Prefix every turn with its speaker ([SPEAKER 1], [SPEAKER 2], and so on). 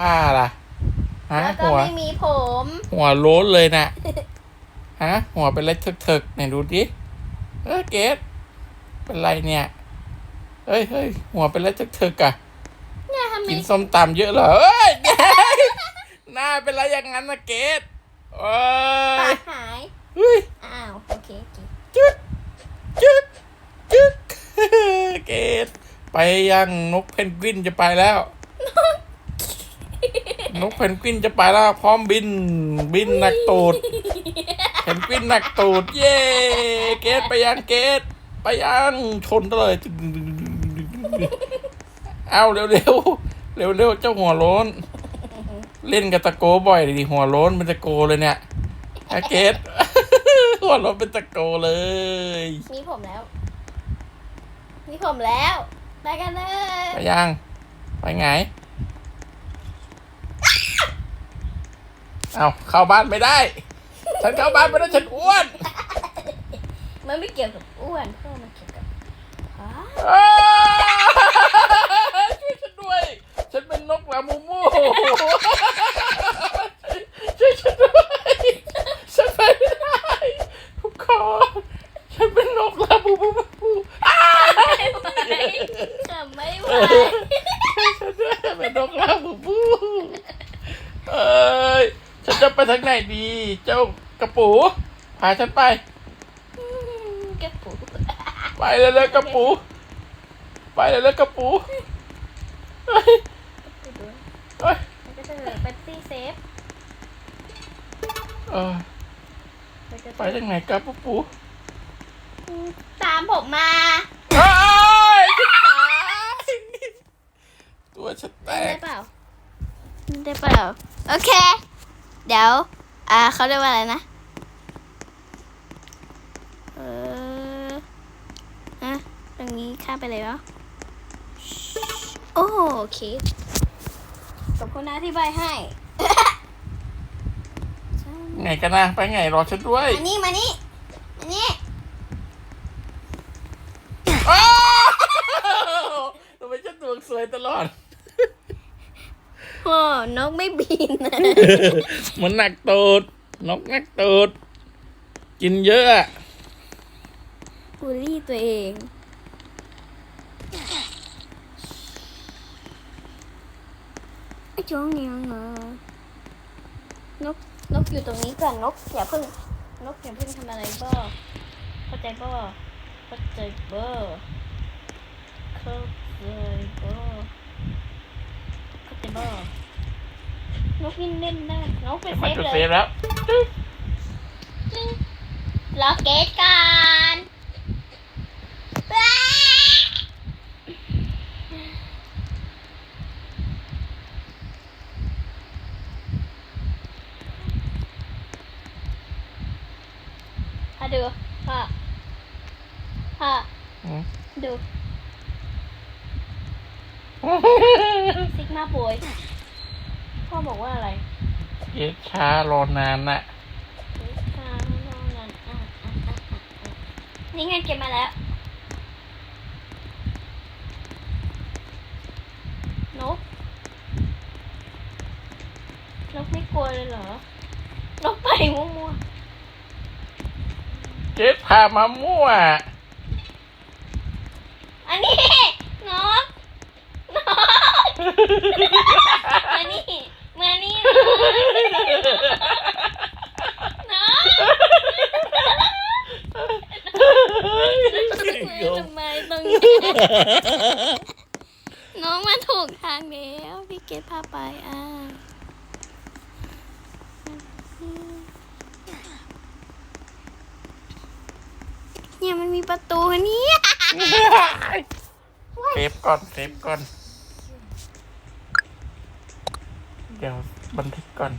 [SPEAKER 1] ผ้าล่ะฮะ
[SPEAKER 2] แล้วก็
[SPEAKER 1] หัว
[SPEAKER 2] ไม่มีผม
[SPEAKER 1] หัวโล้นเลยนะ ฮะ หัวเป็นอะไรเถิกๆไหนดูดิ เออเกดเป็นไรเนี่ยเฮ้ยเฮ้ยหัวเป็นอะไรเถิกๆอะ
[SPEAKER 2] เนี่ยทำไม
[SPEAKER 1] กินส้มตำเยอะเหรอเอ้ย หน้าเป็นไรอย่างนั้นนะเกดเอ้
[SPEAKER 2] ปายกหาย
[SPEAKER 1] เฮ้ย
[SPEAKER 2] อ้าว โอเคโอเค
[SPEAKER 1] จึ๊กจึ๊กจึ๊ก เกดไปยังนกเพนกวินจะไปแล้ว นกเพนกวินจะไปแล้วพร้อมบิน บินหนักตูดเพนกวินหนักตูด เย้เกดไปยังเกดไปยังชนเลยเอาเร็วเร็วเร็วเร็วๆเจ้าหัวโล้น เล่นกับตะโกบ่อยดิหัวโล้นเป็นตะโกเลยเนี่ยอะเกดหัวโล้นเป็นตะโกเลย
[SPEAKER 2] มีผมแล้ว มีผมแล้วไปกันเลย
[SPEAKER 1] ไปยัง ไปไง เอาเข้าบ้านไม่ได้ ฉันเข้าบ้านไม่ได้ฉันอ้วน
[SPEAKER 2] มันไม่เกี่ยวกับอ้วนเพราะมันเกี่ยวกับอ๋อ
[SPEAKER 1] อ้าช่วยฉันด้วย ฉันเป็นนกลามูมู ช่วยฉันด้วย ฉันไปไม่ได้ทุกคนฉันเป็นนกลามูมูอ้า
[SPEAKER 2] ไม่ไหวขำไม่ไหว
[SPEAKER 1] ฉันด้วยเป็นนกลามูมูเอ้ยฉัน จะไปทางไหนดี เจ้ากระปูพาฉันไป
[SPEAKER 2] กระปุก
[SPEAKER 1] ไปเลยเลยๆกระปู ไปเลยเลยๆกระปูเฮ้ยเฮ้ย
[SPEAKER 2] มันก็จะเหลือเป็นซี่เซฟ
[SPEAKER 1] เออ
[SPEAKER 2] มันจะ
[SPEAKER 1] ไปทางไหนกับปูปู
[SPEAKER 2] ตามผมมา
[SPEAKER 1] เอ้ยฉันตายตัวฉันแต
[SPEAKER 2] ได้
[SPEAKER 1] ก
[SPEAKER 2] เปล่าได้เปล่า โอเค เดี๋ยว อ่าเขาเรียกว่าอะไรนะเออฮะตรงนี้ข้ามไปเลยเหรอโอ้โอเคขอบคุณนะที่ใบให้
[SPEAKER 1] ไงกันนะไปไงรอฉันด้วย
[SPEAKER 2] มานี่มานี่มานี่
[SPEAKER 1] อ้าวทำไมฉันดวงสวยตลอด
[SPEAKER 2] โอ้นกไม่บินนะ
[SPEAKER 1] มันหนักตูดนกหนักตูดกินเยอะอะ
[SPEAKER 2] บูลลี่ตัวเอง ไอ้จ้องยังอะนกนกอยู่ตรงนี้ก่อนนกอย่าเพิ่ง นกอย่าเพิ่งทำอะไรบ้าเข้าใจบ้าเข้าใจบ้าเข้าใจบ้าเข้าใจบ้า นกวิ่งเล่นได้นกไป
[SPEAKER 1] จะ
[SPEAKER 2] เซ
[SPEAKER 1] มา
[SPEAKER 2] ฟ
[SPEAKER 1] จุด
[SPEAKER 2] เล
[SPEAKER 1] เซ
[SPEAKER 2] ย
[SPEAKER 1] ฟแล้วจึ๊ก
[SPEAKER 2] รอเกตกันว้าพ่อดูพ่อพ่อ
[SPEAKER 1] อืม
[SPEAKER 2] ดูซิกมาป่วย พ่อบอกว่าอะไร
[SPEAKER 1] เย็ดช้ารอนานน่ะ
[SPEAKER 2] ซิกมานอนนั่นอะอะอะอะอะนี่ไงเก็บมาแล้ว นก นกไม่กลัวเลยเหรอ นกไปมั่ว
[SPEAKER 1] เจ๊พามามั่ว
[SPEAKER 2] ๆอันนี้นกนก มานี่ มานี่ นก ทำไมตรงนี้น้องมาถูกทางแล้วพี่เกดพาไปอะเนี่ยมันมีประตูนนี้
[SPEAKER 1] เซฟก่อนเซฟก่อน เดี๋ยวบันทึกก่อน